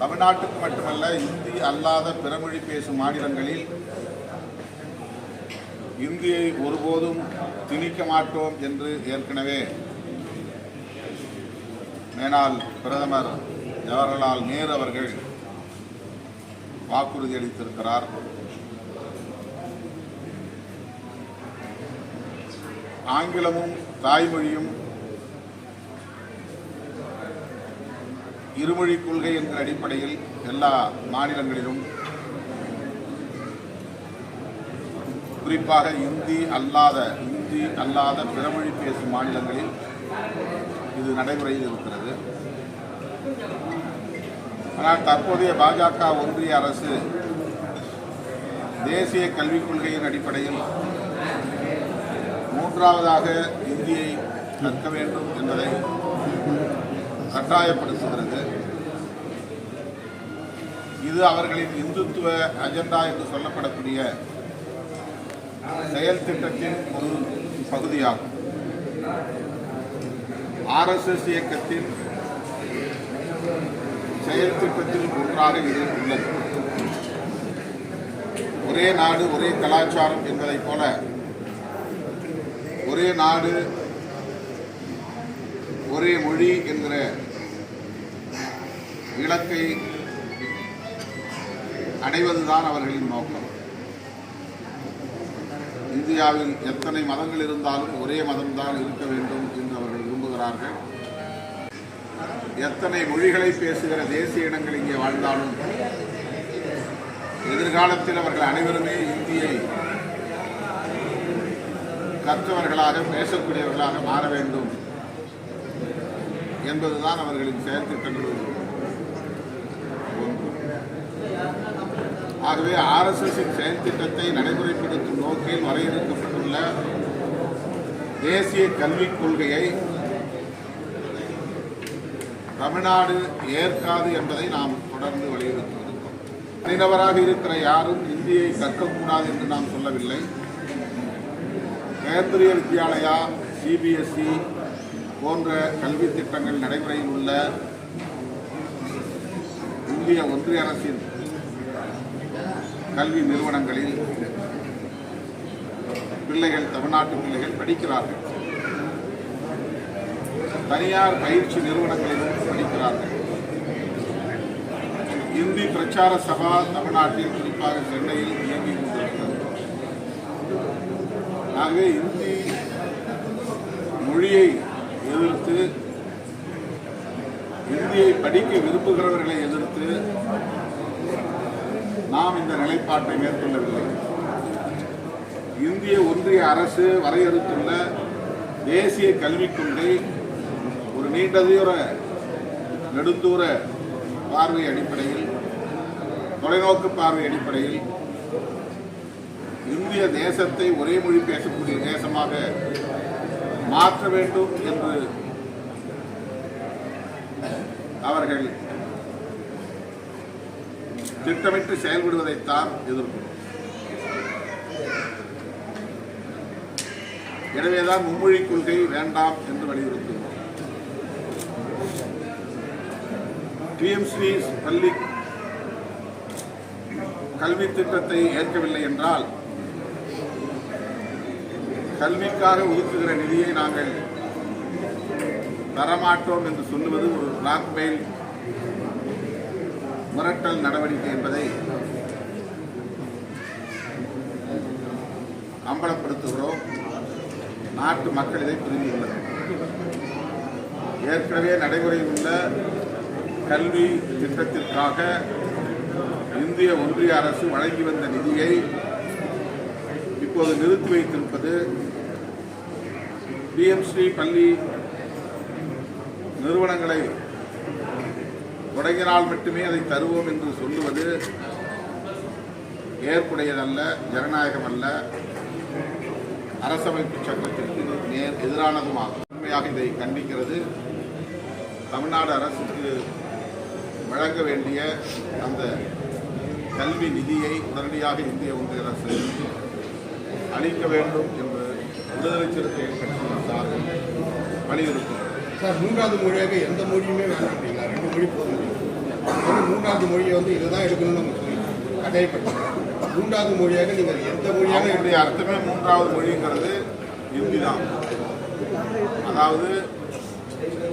தமிழ்நாட்டுக்கு மட்டுமல்ல இந்தி அல்லாத பிறமொழி பேசும் மாநிலங்களில் இந்தியை ஒருபோதும் திணிக்க மாட்டோம் என்று ஏற்கனவே மேனால் பிரதமர் ஜவஹர்லால் நேரு அவர்கள் வாக்குறுதி அளித்திருக்கிறார். ஆங்கிலமும் தாய்மொழியும் இருமொழி கொள்கை என்ற அடிப்படையில் எல்லா மாநிலங்களிலும் குறிப்பாக இந்தி அல்லாத இந்தி அல்லாத பிறமொழி பேசும் மாநிலங்களில் இது நடைமுறையில் இருக்கிறது. ஆனால் தற்போதைய பாஜக ஒன்றிய அரசு தேசிய கல்விக் கொள்கையின் அடிப்படையில் மூன்றாவதாக இந்தியை கற்க வேண்டும் என்பதை கட்டாயப்படுத்துகிறது. இது அவர்களின் இந்துத்துவ அஜெண்டா என்று சொல்லப்படக்கூடிய செயல் திட்டத்தின் ஒரு பகுதியாகும். ஆர்எஸ்எஸ் இயக்கத்தின் செயல் திட்டத்தில் ஒன்றாக இது உள்ளது. ஒரே நாடு ஒரே கலாச்சாரம் என்பதைப் போல ஒரே நாடு ஒரே மொழி என்கிற இலக்கை அடைவதுதான் அவர்களின் நோக்கம். இந்தியாவில் எத்தனை மதங்கள் இருந்தாலும் ஒரே மதம்தான் இருக்க வேண்டும் என்று அவர்கள் விரும்புகிறார்கள். எத்தனை மொழிகளை பேசுகிற தேசிய இனங்கள் இங்கே வாழ்ந்தாலும் எதிர்காலத்தில் அவர்கள் அனைவருமே இந்தியை கற்றவர்களாக பேசக்கூடியவர்களாக மாற வேண்டும். என்பதுதான் அவர்களின் செயல் திட்டங்களில் ஒன்று. ஆகவே ஆர்எஸ்எஸின் செயல் திட்டத்தை நடைமுறைப்படுத்தும் நோக்கில் வரையறுக்கப்பட்டுள்ள தேசிய கல்விக் கொள்கையை தமிழ்நாடு ஏற்காது என்பதை நாம் தொடர்ந்து வலியுறுத்தி தனிநபராக இருக்கிற யாரும் இந்தியை கற்கக்கூடாது என்று நாம் சொல்லவில்லை. கேந்திரிய வித்யாலயா சிபிஎஸ்இ போன்ற கல்வி திட்டங்கள் நடைமுறையில் உள்ள இந்திய ஒன்றிய அரசின் கல்வி நிறுவனங்களில் பிள்ளைகள் தமிழ்நாட்டு பிள்ளைகள் படிக்கிறார்கள். தனியார் பயிற்சி நிறுவனங்களிலும் படிக்கிறார்கள். இந்தி பிரச்சார சபா தமிழ்நாட்டில் குறிப்பாக சென்னையில் இயங்கி கொண்டிருக்கிறது. ஆகவே இந்தி மொழியை எதிர்த்து இந்தியை படிக்க விரும்புகிறவர்களை எதிர்த்து நாம் இந்த நிலைப்பாட்டை மேற்கொள்ளவில்லை. இந்திய ஒன்றிய அரசு வரையறுத்துள்ள தேசிய கல்விக் கொள்கை ஒரு நீண்ட தூர நெடுந்தூர பார்வை அடிப்படையில் தொலைநோக்கு பார்வை அடிப்படையில் இந்திய தேசத்தை ஒரே மொழி பேசக்கூடிய தேசமாக மாற்ற வேண்டும் என்று அவர்கள் திட்டமிட்டு செயல்படுவதைத்தான் எதிர்க்கிறோம். எனவேதான் மும்மொழி கொள்கை வேண்டாம் என்று வலியுறுத்துகிறோம். டிஎம்சி பள்ளி கல்வி திட்டத்தை ஏற்கவில்லை என்றால் கல்விக்காக ஒதுக்குகிற நிதியை நாங்கள் தரமாட்டோம் என்று சொல்லுவது ஒரு பிளாக்மெயில் மிரட்டல் நடவடிக்கை என்பதை அம்பலப்படுத்துகிறோம். நாட்டு மக்கள் இதை புரிந்துள்ளனர் ஏற்கனவே நடைமுறையில் உள்ள கல்வி திட்டத்திற்காக இந்திய ஒன்றிய அரசு வழங்கி வந்த நிதியை இப்போது நிறுத்தி வைத்திருப்பது பிஎம்ஸ்ரீ பள்ளி நிறுவனங்களை தொடங்கினால் மட்டுமே அதை தருவோம் என்று சொல்லுவது ஏற்புடையதல்ல ஜனநாயகம் அல்ல அரசமைப்பு சட்டத்திற்கு நேர் எதிரானதுமாகும் உண்மையாக இதை கண்டிக்கிறது. தமிழ்நாடு அரசுக்கு வழங்க வேண்டிய அந்த கல்வி நிதியை உடனடியாக இந்திய ஒன்றிய அரசு அளிக்க வேண்டும் என்று விடுதலை சிறுத்தைகள் கட்சியின் சார்பில் வலியுறுத்தும் சார் மூன்றாவது மொழியாக எந்த மொழியுமே வேண்டாம் அப்படிங்களா? ரெண்டு மொழி போதும் மூன்றாவது மொழியை வந்து இதுதான் எடுக்கணும்னு நம்ம சொல்லி கட்டாயப்படுத்தி மூன்றாவது மொழியாக நீங்கள் எந்த மொழியாக அவங்களுடைய அர்த்தமே மூன்றாவது மொழிங்கிறது ஹிந்தி தான். அதாவது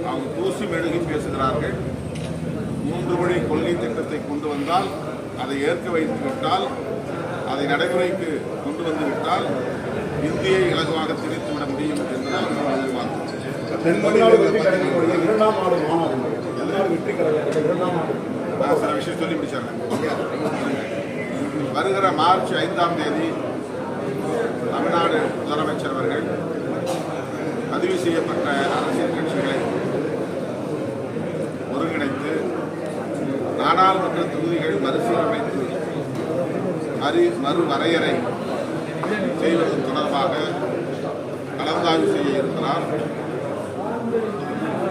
அவங்க தூசி மெழுகி பேசுகிறார்கள். மூன்று மொழி கொள்கை திட்டத்தை கொண்டு வந்தால் அதை ஏற்க வைத்து விட்டால் அதை நடைமுறைக்கு கொண்டு வந்து விட்டால் இந்தியை இலகுவாக திணித்து விட முடியும் இரண்டாம் ஆண்டு மாநாடு. வெற்றி இரண்டாம் ஆண்டு நான் சில விஷயம் சொல்லி முடிச்சாங்க வருகிற மார்ச் ஐந்தாம் தேதி தமிழ்நாடு முதலமைச்சர் அவர்கள் பதிவு செய்யப்பட்ட அரசியல் கட்சிகளை ஒருங்கிணைத்து நாடாளுமன்ற தொகுதிகள் மறுசீரமைத்து மறு மறுவரையறை செய்வது தொடர்பாக கலந்தாய்வு செய்ய இருக்கிறார்.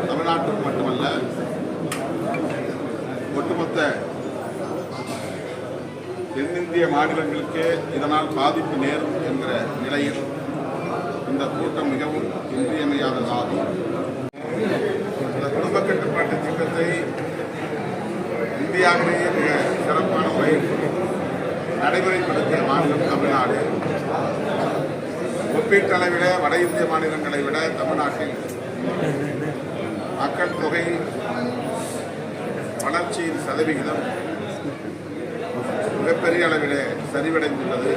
தமிழ்நாட்டுக்கு மட்டுமல்ல ஒட்டுமொத்த தென்னிந்திய மாநிலங்களுக்கே இதனால் பாதிப்பு நேரும் என்கிற நிலையில் இந்த கூட்டம் மிகவும் இன்றியமையாததாகும் இந்த குடும்ப கட்டுப்பாட்டு திட்டத்தை இந்தியாவிலேயே மிக சிறப்பான முறையில் நடைமுறைப்படுத்திய மாநிலம் தமிழ்நாடு. ஒப்பீட்டளவில் வட இந்திய மாநிலங்களை விட தமிழ்நாட்டில் மக்கள் தொகை வளர்ச்சியின் சதவிகிதம் மிகப்பெரிய அளவிலே சரிவடைந்துள்ளது.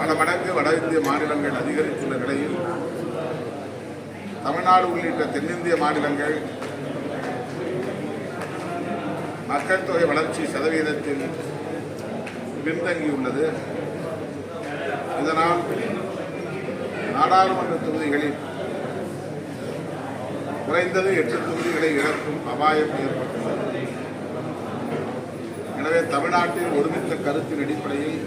பல மடங்கு வட இந்திய மாநிலங்கள் அதிகரித்துள்ள நிலையில் தமிழ்நாடு உள்ளிட்ட தென்னிந்திய மாநிலங்கள் மக்கள் தொகை வளர்ச்சி சதவீதத்தில் பின்தங்கியுள்ளது. இதனால் நாடாளுமன்ற தொகுதிகளில் குறைந்தது எட்டு தொகுதிகளை இழக்கும் அபாயம் ஏற்பட்டுள்ளது. எனவே தமிழ்நாட்டில் ஒருமித்த கருத்தின் அடிப்படையில்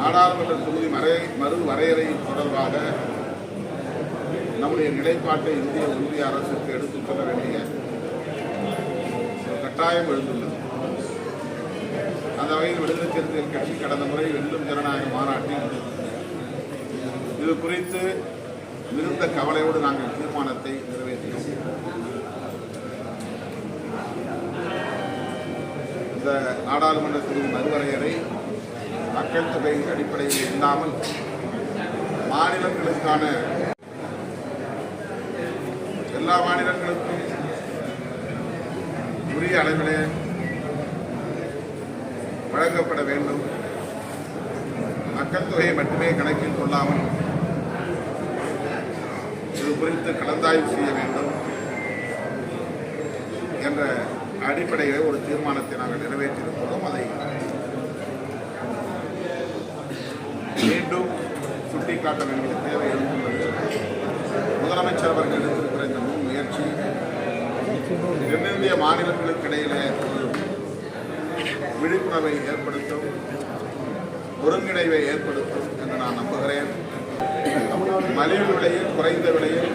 நாடாளுமன்ற தொகுதி மறை மறு வரையறை தொடர்பாக நம்முடைய நிலைப்பாட்டை இந்திய ஒன்றிய அரசுக்கு எடுத்துச் சொல்ல வேண்டிய கட்டாயம் எழுந்துள்ளது. அந்த வகையில் விடுதலை சிறுத்தைகள் கட்சி கடந்த முறை வெல்லும் ஜனநாயக மாநாட்டில் இது குறித்து மிகுந்த கவலையோடு நாங்கள் தீர்மானத்தை நிறைவேற்றினோம். இந்த நாடாளுமன்ற தொகுதி மறுவரையறை மக்கள் தொகை அடிப்படையில் இல்லாமல் மாநிலங்களுக்கான எல்லா மாநிலங்களுக்கும் உரிய அளவிலே வழங்கப்பட வேண்டும். மக்கள் தொகையை மட்டுமே கணக்கில் கொள்ளாமல் இது குறித்து கலந்தாய்வு செய்ய வேண்டும் என்ற அடிப்படையில் ஒரு தீர்மானத்தை நாங்கள் நிறைவேற்றியிருக்கிறோம். அதை மீண்டும் சுட்டிக்காட்ட வேண்டிய தேவை எழுந்துள்ளது முதலமைச்சர் அவர்கள் எடுத்திருக்கிற இந்த முன் முயற்சி தென்னிந்திய மாநிலங்களுக்கு இடையிலே விழிப்புணர்வை ஏற்படுத்தும் ஒருங்கிணைவை ஏற்படுத்தும் என்று நான் நம்புகிறேன். மலிவு விலையில் குறைந்த விலையில்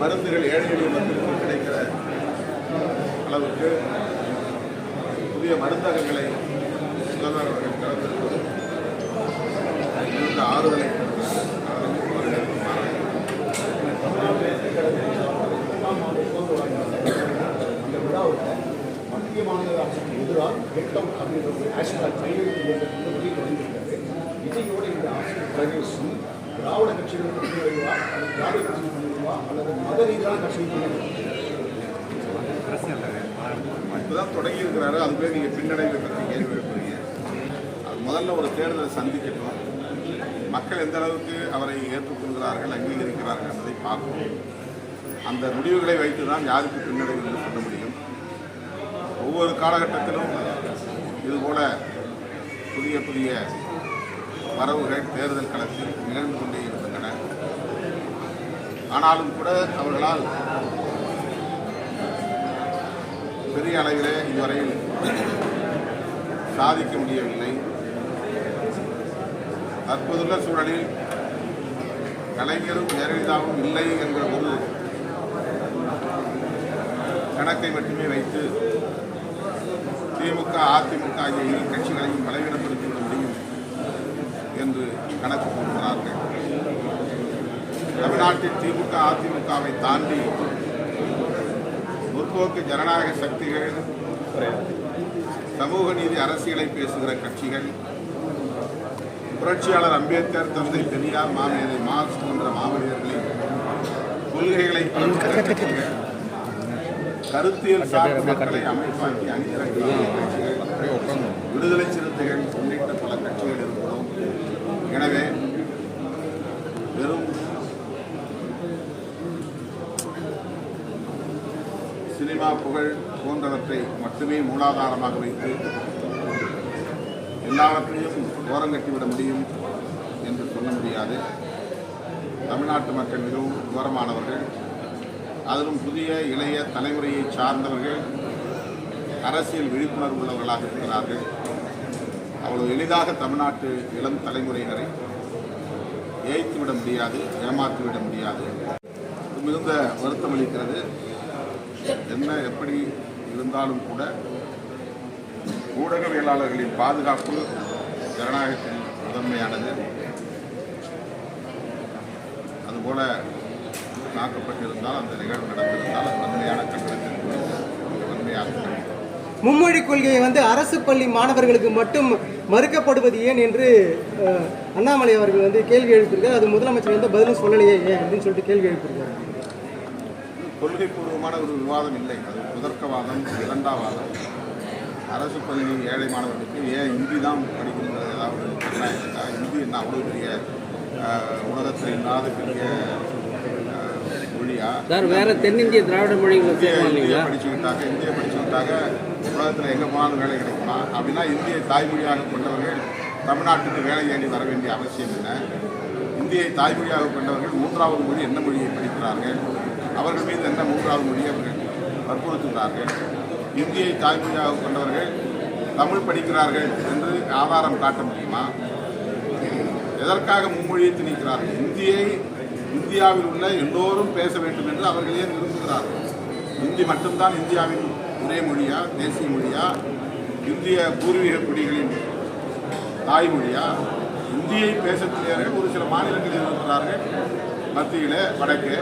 மருந்துகள் ஏழை எளிய கிடைக்கிற அளவுக்கு புதிய மருந்தகங்களை சுகாதார அவர்கள் திறந்திருப்பது மிகுந்த ஆறுதலை தருகிறது. அதற்கு அவர்களுக்கு பாராட்டு. அந்த விழாவில் மத்திய மாநில அரசுக்கு எதிராக வெட்டம் அப்படின்ற ஒரு ஹேஷ்டாக் கையெழுத்து இயக்கத்தின் வெளியே தொடங்கியிருக்காரு விஜயோட இந்த அரசியல் பிரவேசம் திராவிட கட்சிகள் கொண்டுவா அல்லது திராவிட கட்சிகள் கொண்டுவா அல்லது மத ரீதியான கட்சிகள் கொண்டு இப்பதான் தொடங்கி இருக்கிறாரு அதுவே நீங்க பின்னடைவை பற்றி கேள்வி அது முதல்ல ஒரு தேர்தலை சந்திக்கட்டும். மக்கள் எந்த அளவுக்கு அவரை ஏற்றுக்கொள்கிறார்கள் அங்கீகரிக்கிறார்கள் என்பதை பார்க்கணும் அந்த முடிவுகளை வைத்து தான் யாருக்கு பின்னடைவு என்று சொல்ல முடியும். ஒவ்வொரு காலகட்டத்திலும் இதுபோல புதிய புதிய வரவுகள் தேர்தல் களத்தில் நிகழ்ந்து கொண்டே ஆனாலும் கூட அவர்களால் பெரிய அளவிலே இதுவரையில் சாதிக்க முடியவில்லை. தற்போதுள்ள சூழலில் கலைஞரும் ஜெயலலிதாவும் இல்லை என்ற ஒரு கணக்கை மட்டுமே வைத்து திமுக அதிமுக ஆகிய இரு கட்சிகளையும் பலவீனம் முடியும் என்று கணக்கு போடுகிறார்கள் தமிழ்நாட்டில் திமுக அதிமுகவை தாண்டி முற்போக்கு ஜனநாயக சக்திகள் சமூக நீதி அரசியலை பேசுகிற கட்சிகள் புரட்சியாளர் அம்பேத்கர் தந்தை பெரியார் மாமேதை மார்க்ஸ் போன்ற மாமனிதர்களின் கொள்கைகளை கருத்தியல் சார்பு மக்களை அமைப்பாக்கி அணிதிரட்டிய கட்சிகள் விடுதலை சிறுத்தைகள் உள்ளிட்ட பல கட்சிகள் இருக்கிறோம். எனவே வெறும் சினிமா புகழ் போன்றவற்றை மட்டுமே மூலாதாரமாக வைத்து எல்லாவற்றையும் ஓரங்கட்டிவிட முடியும் என்று சொல்ல முடியாது. தமிழ்நாட்டு மக்கள் மிகவும் கோரமானவர்கள் அதிலும் புதிய இளைய தலைமுறையை சார்ந்தவர்கள் அரசியல் விழிப்புணர்வு உள்ளவர்களாக இருக்கிறார்கள். அவ்வளவு எளிதாக தமிழ்நாட்டு இளம் தலைமுறையினரை ஏய்த்து விட முடியாது ஏமாற்றிவிட முடியாது. மிகுந்த வருத்தம் அளிக்கிறது. என்ன எப்படி இருந்தாலும் கூட ஊடகவியலாளர்களின் பாதுகாப்பு ஜனநாயகத்தில் முதன்மையானது. அதுபோல தாக்கப்பட்டிருந்தால் அந்த நிகழ்வு நடந்திருந்தால் அது வன்மையான கண்டனத்திற்கு வன்மையாக மும்மொழி கொள்கையை வந்து அரசு பள்ளி மாணவர்களுக்கு மட்டும் மறுக்கப்படுவது ஏன் என்று அண்ணாமலை அவர்கள் வந்து கேள்வி எழுப்பியிருக்காரு. அது முதலமைச்சர் வந்து பதிலும் சொல்லலையே ஏன் அப்படின்னு சொல்லிட்டு கேள்வி எழுப்பியிருக்காரு. கொள்கை பூர்வமான ஒரு விவாதம் இல்லை. அது முதற்கவாதம் இரண்டாவாதம். அரசு பள்ளி ஏழை மாணவர்களுக்கு ஏன் ஹிந்தி தான் படிக்கணுங்கிறது ஏதாவது கட்டாயம் இருக்கா? ஹிந்தி என்ன அவ்வளோ பெரிய உலகத்தில் இல்லாத பெரிய ஆஹ், மொழியா? சார் வேற தென்னிந்திய திராவிட மொழிகளை இந்திய படிச்சுக்கிட்டாங்க இந்திய படிச்சுக்கிட்டாங்க உலகத்தில் எங்கே போனாலும் வேலை கிடைக்குமா? அப்படின்னா இந்தியை தாய்மொழியாக கொண்டவர்கள் தமிழ்நாட்டுக்கு வேலை தேடி வர வேண்டிய அவசியம் என்ன? இந்தியை தாய்மொழியாக கொண்டவர்கள் மூன்றாவது மொழி என்ன மொழியை படிக்கிறார்கள்? அவர்கள் மீது என்ன மூன்றாவது மொழியை அவர்கள் வற்புறுத்துகிறார்கள்? இந்தியை தாய்மொழியாக கொண்டவர்கள் தமிழ் படிக்கிறார்கள் என்று ஆதாரம் காட்ட முடியுமா? எதற்காக மும்மொழியை திணிக்கிறார்கள்? இந்தியை இந்தியாவில் உள்ள எல்லோரும் பேச வேண்டும் என்று அவர்களே விரும்புகிறார்கள். இந்தி மட்டும்தான் இந்தியாவின் ஒரே மொழியா தேசிய மொழியா? இந்திய பூர்வீக குடிகளின் தாய்மொழியா? இந்தியை பேசக்கூடியவர்கள் ஒரு சில மாநிலங்களில் இருக்கிறார்கள். மத்தியில் வடக்கு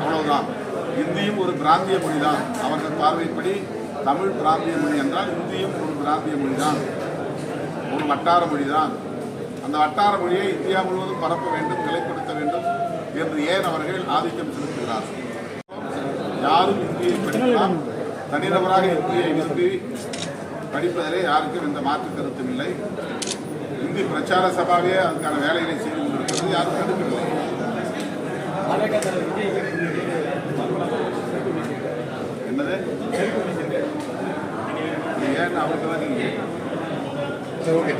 அவ்வளவுதான். இந்தியும் ஒரு பிராந்திய மொழி தான் அவர்கள் பார்வைப்படி தமிழ் பிராந்திய மொழி என்றால் இந்தியும் ஒரு பிராந்திய மொழி தான் ஒரு வட்டார மொழி தான் அந்த வட்டார மொழியை இந்தியா முழுவதும் பரப்ப வேண்டும் நிலைப்படுத்த வேண்டும் என்று ஏன் அவர்கள் ஆதிக்கம் செலுத்துகிறார்கள்? யாரும் இந்தியை படிக்கலாம். தனிநபராக இந்தியை விரும்பி படிப்பதிலே யாருக்கும் இந்த மாற்று கருத்தும் இல்லை. இந்தி பிரச்சார சபாவே அதுக்கான வேலைகளை செய்து கொண்டிருக்கிறது. யாரும் தடுக்கவில்லை என்னது? இது ஏன் அவருக்கு தான் நீங்கள் சரி ஓகே